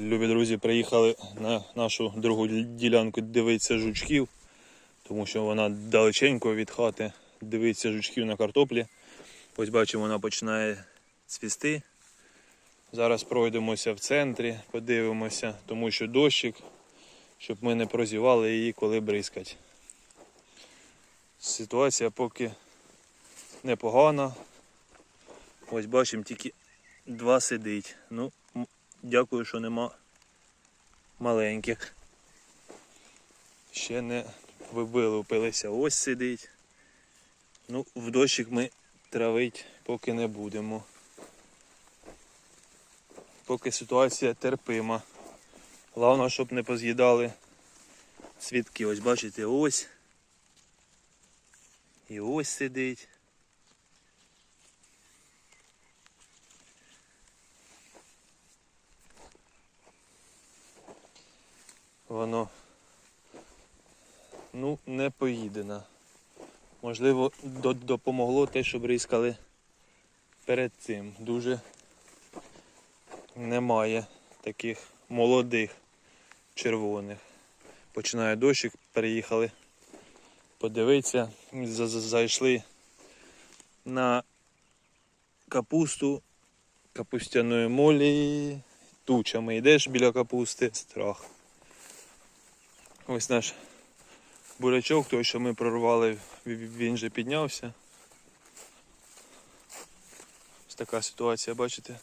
Любі друзі, приїхали на нашу другу ділянку дивитися жучків, тому що вона далеченько від хати дивиться жучків на картоплі. Ось бачимо, вона починає цвісти. Зараз пройдемося в центрі, подивимося, тому що дощик, щоб ми не прозівали її, коли бризкать. Ситуація поки непогана. Ось бачимо, тільки два сидить. Ну, дякую, що нема маленьких. Ще не вилупилися. Ось сидить. Ну, в дощик ми травить поки не будемо. Поки ситуація терпима. Головне, щоб не поз'їдали цвітки. Ось бачите, ось. І ось сидить. Воно ну, не поїдена. Можливо, допомогло те, що бризкали перед цим. Дуже немає таких молодих червоних. Починає дощик, переїхали подивитися. За- за- Зайшли на капусту капустяної молі. Тучами йдеш біля капусти, страх. Ось наш бурячок, той, що ми прорвали, він же піднявся. Ось така ситуація, бачите?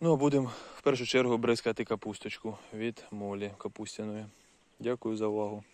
Ну, а будемо в першу чергу бризкати капусточку від молі капустяної. Дякую за увагу.